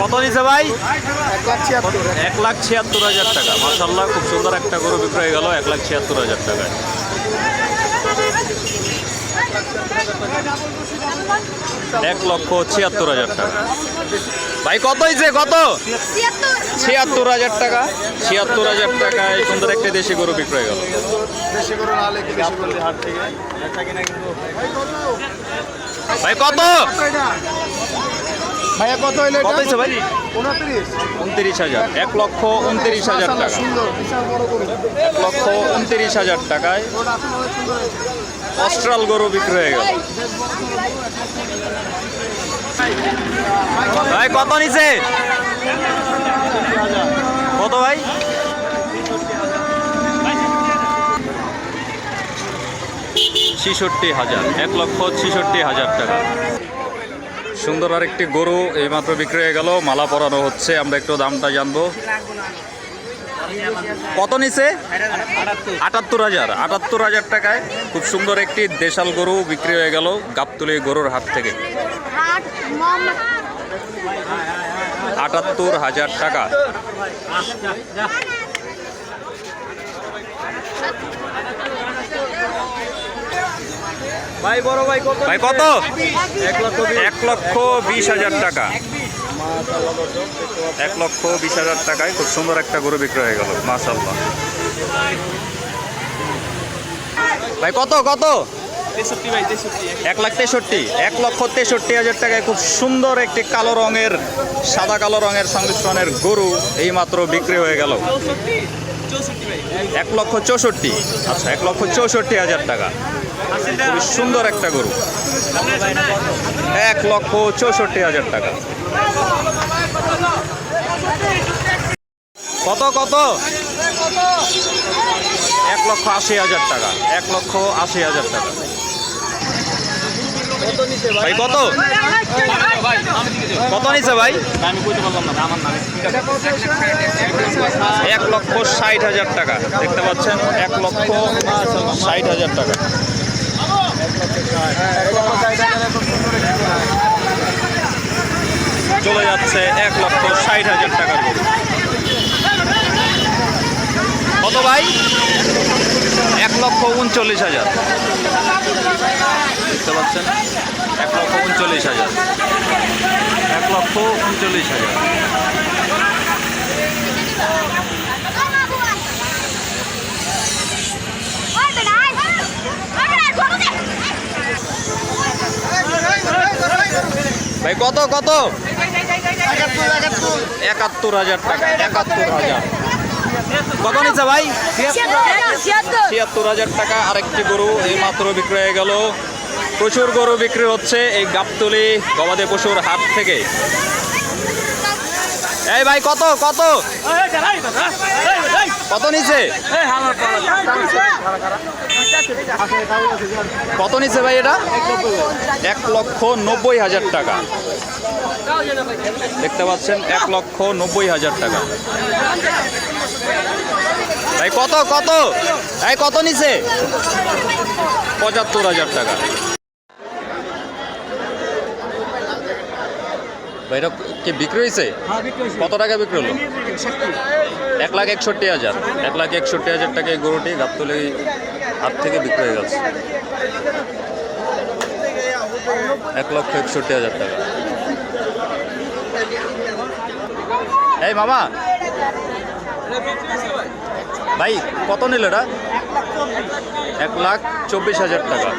কত নিছে ভাই? এক লাখ ছিয়াত্তর হাজার টাকা। মাসাল্লাহ খুব সুন্দর একটা গরু বিক্রয় গেল, এক লাখ ছিয়াত্তর হাজার টাকায়। এক লক্ষ ছিয়াত্তর হাজার টাকা। ভাই, কত হয়েছে কত? ছিয়াত্তর হাজার টাকা। ছিয়াত্তর হাজার টাকায় সুন্দর একটা দেশি গরু বিক্রয় গেল। ভাই, কত? ভাইয়া কত হইল কত হয়েছে ভাই? উনত্রিশ। উনত্রিশ হাজার। এক লক্ষ উনত্রিশ হাজার টাকা। এক লক্ষ উনত্রিশ হাজার টাকায় অস্ট্রাল গরু বিক্রি হয়ে গেল। ভাই কত নিছে? কত ভাই? ছিষট্টি হাজার এক লক্ষ ছিষট্টি হাজার টাকা। সুন্দর আরেকটি গরু এইমাত্র বিক্রি হয়ে গেল, মালা পরানো হচ্ছে। আমরা একটু দামটা জানব। কত নিছে? আটাত্তর হাজার। আটাত্তর হাজার টাকায় খুব সুন্দর একটি দেশাল গরু বিক্রি হয়ে গেল গাবতুলি গরুর হাত থেকে। আটাত্তর হাজার টাকা। ভাই বড় ভাই কত ভাই কত? এক লক্ষ বিশ। হাজার টাকা। এক লক্ষ বিশ হাজার টাকায় খুব সুন্দর একটা গরু বিক্রি হয়ে গেল মাশাল্লাহ ভাই কত কত? এক লাখ তেষট্টি। এক লক্ষ তেষট্টি হাজার টাকায় খুব সুন্দর একটি কালো রঙের সাদা কালো রঙের সংমিশ্রণের গরু এইমাত্র বিক্রি হয়ে গেল। এক লক্ষ চৌষট্টি। আচ্ছা এক লক্ষ চৌষট্টি হাজার টাকা। খুবই সুন্দর একটা গরু। এক লক্ষ চৌষট্টি হাজার টাকা। কত কত? এক লক্ষ আশি হাজার টাকা। এক লক্ষ আশি হাজার টাকা। ভাই, কত? কত নিছে ভাই? এক লক্ষ ষাট হাজার টাকা। দেখতে পাচ্ছেন, এক লক্ষ ষাট হাজার টাকা। চলে যাচ্ছে এক লক্ষ ষাট হাজার টাকার গরু। কত ভাই? এক লক্ষ উনচল্লিশ হাজার। দেখতে পাচ্ছেন? এক লক্ষ উনচল্লিশ হাজার। এক লক্ষ উনচল্লিশ হাজার। ভাই কত কত? একাত্তর হাজার টাকা একাত্তর হাজার। কত নিচ্ছে ভাই? ছিয়াত্তর। হাজার টাকা আরেকটি গরু এই মাত্র বিক্রি হয়ে গেল। প্রচুর গরু বিক্রি হচ্ছে এই গাবতলি গবাদি পশুর হাট থেকে। এই ভাই কত কত? কত নিচ্ছে কত নিচ্ছে ভাই এটা? এক লক্ষ নব্বই হাজার টাকা। দেখতে পাচ্ছেন, এক লক্ষ নব্বই হাজার টাকা। ভাই, কত কত? এই কত নিছে? পঁচাত্তর হাজার টাকা। ভাই এটা কি বিক্রি হয়েছে? কত টাকা বিক্রি হলো? এক লাখ একষট্টি হাজার। এক লাখ একষট্টি হাজার টাকা এই গরুটি গাবতলি হাত থেকে বিক্রি হয়ে গেছে। এক লক্ষ একষট্টি হাজার টাকা। এই মামা। ভাই কত নিল এটা? এক লাখ চব্বিশ হাজার টাকা।